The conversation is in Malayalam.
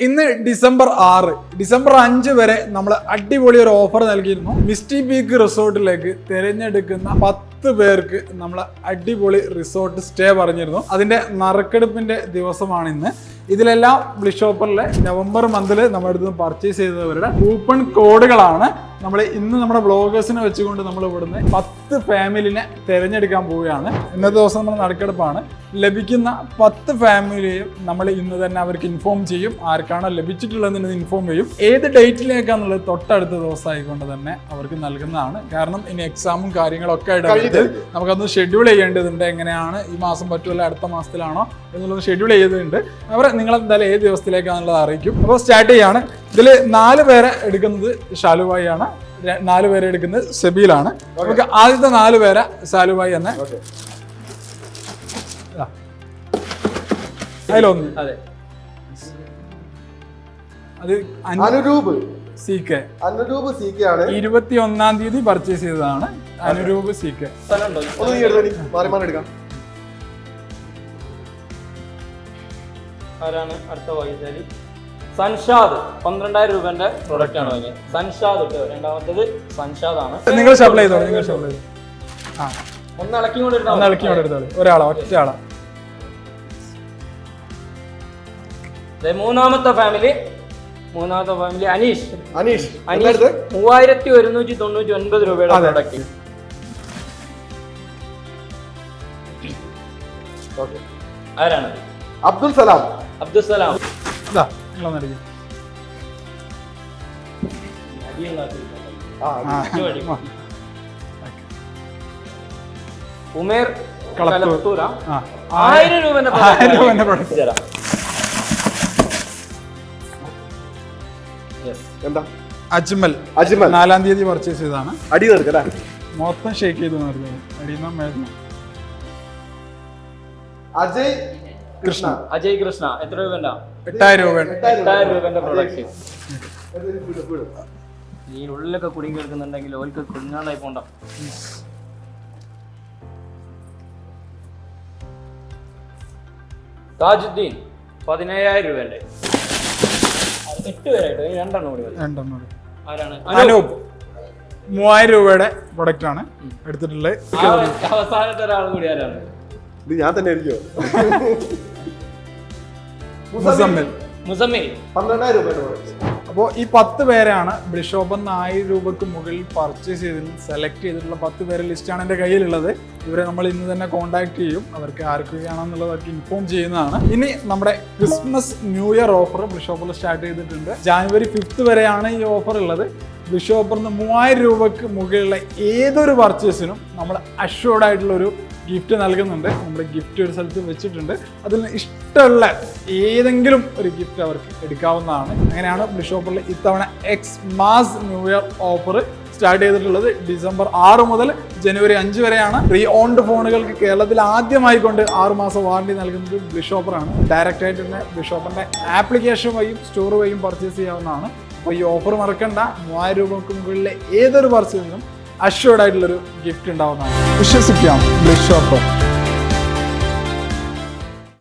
ഇന്ന് ഡിസംബർ ആറ് ഡിസംബർ അഞ്ച് വരെ നമ്മൾ അടിപൊളി ഒരു ഓഫർ നൽകിയിരുന്നു. മിസ്റ്റി പീക്ക് റിസോർട്ടിലേക്ക് തിരഞ്ഞെടുക്കുന്ന പത്ത് പേർക്ക് നമ്മൾ അടിപൊളി റിസോർട്ട് സ്റ്റേ പറഞ്ഞിരുന്നു. അതിന്റെ നറുക്കെടുപ്പിന്റെ ദിവസമാണ് ഇന്ന്. ഇതിലെല്ലാം ബ്ലിഷോപ്പറിലെ നവംബർ മന്തിൽ നമ്മുടെ അടുത്ത് പർച്ചേസ് ചെയ്തവരുടെ കൂപ്പൺ കോഡുകളാണ് നമ്മൾ ഇന്ന് നമ്മുടെ ബ്ലോഗേഴ്സിനെ വെച്ചുകൊണ്ട് നമ്മൾ ഇവിടുന്ന് പത്ത് ഫാമിലിനെ തിരഞ്ഞെടുക്കാൻ പോവുകയാണ്. ഇന്നത്തെ ദിവസം നമ്മൾ നടക്കെടുപ്പാണ്. ലഭിക്കുന്ന പത്ത് ഫാമിലിയെയും നമ്മൾ ഇന്ന് തന്നെ അവർക്ക് ഇൻഫോം ചെയ്യും. ആർക്കാണോ ലഭിച്ചിട്ടുള്ളതെന്ന് ഇൻഫോം ചെയ്യും. ഏത് ഡേറ്റിലേക്കാന്നുള്ളത് തൊട്ടടുത്ത ദിവസം ആയിക്കൊണ്ട് തന്നെ അവർക്ക് നൽകുന്നതാണ്. കാരണം ഇനി എക്സാമും കാര്യങ്ങളൊക്കെ ആയിട്ട് നമുക്കൊന്ന് ഷെഡ്യൂൾ ചെയ്യേണ്ടതുണ്ട്. എങ്ങനെയാണ് ഈ മാസം പറ്റുമല്ല അടുത്ത മാസത്തിലാണോ എന്നുള്ളത് ഷെഡ്യൂൾ ചെയ്തിട്ടുണ്ട് അവർ നിങ്ങളെന്തായാലും ഏത് ദിവസത്തിലേക്കാണെന്നുള്ളത് അറിയിക്കും. അപ്പോൾ സ്റ്റാർട്ട് ചെയ്യാണ്. ഇതിൽ നാല് പേരെ എടുക്കുന്നത് ഷാലുബായി ആണ് നാല് പേരെ എടുക്കുന്നത് സെബിയിലാണ് നമുക്ക് ആദ്യത്തെ നാല് പേരെ ഷാലുബായി എന്നെ. അതിലൊന്ന് അതെ. അത് Anuroop. C K. Anuroop C K ആണ് ഇരുപത്തി ഒന്നാം തീയതി പർച്ചേസ് ചെയ്തതാണ് അനുരൂപ് സി കെ. മാറി മാറി എടുക്കാം. ആരാണ് അടുത്ത വായിച്ചാൽ സൻഷാദ് പന്ത്രണ്ടായിരം രൂപന്റെ പ്രൊഡക്റ്റ് ആണ് വാങ്ങിയത്. സൻഷാദ് കേട്ടോ രണ്ടാമത്തേത് സൻഷാദ് ആണ്. നിങ്ങൾ ഷഫിൾ ചെയ്തോ നിങ്ങൾ ഷഫിൾ ചെയ്തോ. ആ. ഒന്ന് ഇളക്കി കൊണ്ട് ഒന്ന് ഇളക്കി കൊണ്ട് എടുത്തോളൂ ഒരാളാ ഒറ്റ ആളാ. മൂന്നാമത്തെ ഫാമിലി മൂന്നാമത്തെ ഫാമിലി അനീഷ്. അനീഷ് അനീഷ് മൂവായിരത്തി ഒരുന്നൂറ്റി തൊണ്ണൂറ്റി ഒൻപത് രൂപയുടെ പ്രൊഡക്റ്റ് ആരാണ്? അബ്ദുൽ സലാം. അബ്ദുസലാം ഇതാ. നിങ്ങളൊന്ന് അടിക്കും ആ ആ. ഇതുവഴി. ആ. ഉമേർ. കളത്തൂര ആയിരം ആയിരം product. തരാം. എന്താ? അജ്മൽ. അജ്മൽ. നാലാം തീയതി പർച്ചേസ് ചെയ്തതാണ്. അടി നിർക്കല്ലേ മൊത്തം ഷേക്ക് ചെയ്തു അടിയെന്നു അജയ് കൃഷ്ണ. അജയ് കൃഷ്ണ. എത്ര രൂപ എട്ടായിരം രൂപ എട്ടായിരം രൂപന്റെ പ്രൊഡക്റ്റ്. ഈ ഉള്ളിലൊക്കെ കുടുങ്ങി എടുക്കുന്നുണ്ടെങ്കിൽ ഓൽക്ക് കുഞ്ഞാണ്ടായി പോണ്ട. താജുദ്ദീൻ പതിനേഴായിരം രൂപന്റെ എട്ട് പേരായിട്ട് രണ്ടെണ്ണം കൂടി. രണ്ടെണ്ണം ആരാണ്? അനൂപ്. മൂവായിരം രൂപയുടെ പ്രൊഡക്റ്റ് ആണ് എടുത്തിട്ടുള്ളത്. അവസാനത്തെ ഒരാൾ കൂടി ആരാണ്? ഇത് ഞാൻ തന്നെ ആയിരിക്കോ മുസമ്മിൽ മുസമ്മിൽ പന്ത്രണ്ടായിരം രൂപയുടെ അപ്പോൾ ഈ പത്ത് പേരാണ് എന്ന ആയിരം രൂപക്ക് മുകളിൽ പർച്ചേസ് ചെയ്ത് സെലക്ട് ചെയ്തിട്ടുള്ള പത്ത് പേരെ ലിസ്റ്റാണ് എന്റെ കയ്യിലുള്ളത്. ഇവരെ നമ്മൾ ഇന്ന് തന്നെ കോൺടാക്ട് ചെയ്യും. അവർക്ക് ആർക്കൊക്കെയാണെന്നുള്ളതൊക്കെ ഇൻഫോം ചെയ്യുന്നതാണ്. ഇനി നമ്മുടെ ക്രിസ്മസ് ന്യൂ ഇയർ ഓഫർ ബിഷോപ്പിൽ സ്റ്റാർട്ട് ചെയ്തിട്ടുണ്ട്. ജാനുവരി ഫിഫ്ത്ത് വരെയാണ് ഈ ഓഫർ ഉള്ളത്. നിന്ന് മൂവായിരം രൂപക്ക് മുകളിലുള്ള ഏതൊരു പർച്ചേസിനും നമ്മൾ അഷ്യൂർഡ് ആയിട്ടുള്ള ഒരു ഗിഫ്റ്റ് നൽകുന്നുണ്ട്. നമ്മുടെ ഗിഫ്റ്റ് ഒരു സ്ഥലത്ത് വെച്ചിട്ടുണ്ട്. അതിൽ ഇഷ്ടമുള്ള ഏതെങ്കിലും ഒരു ഗിഫ്റ്റ് അവർക്ക് എടുക്കാവുന്നതാണ്. അങ്ങനെയാണ് ബ്ലിഷോപ്പറിൽ ഇത്തവണ Xmas new year offer start ചെയ്തിട്ടുള്ളത്. ഡിസംബർ ആറ് മുതൽ ജനുവരി അഞ്ച് വരെയാണ്. റീ ഓൺഡ് ഫോണുകൾക്ക് കേരളത്തിൽ ആദ്യമായി കൊണ്ട് ആറ് മാസം വാറണ്ടി നൽകുന്നത് ബിഷോപ്പറാണ് ഡയറക്റ്റ് ആയിട്ട് തന്നെ ബിഷോപ്പറിന്റെ ആപ്ലിക്കേഷൻ വഴിയും സ്റ്റോർ വഴിയും പർച്ചേസ് ചെയ്യാവുന്നതാണ്. അപ്പോൾ ഈ ഓഫർ മറക്കണ്ട. മൂവായിരം രൂപക്ക് മുകളിലെ ഏതൊരു പർച്ചേസിനും അഷ്യൂർഡ് ആയിട്ടുള്ളൊരു ഗിഫ്റ്റ് ഉണ്ടാവുന്നതാണ്. വിശ്വസിക്കാം ബിഷോപ്പർ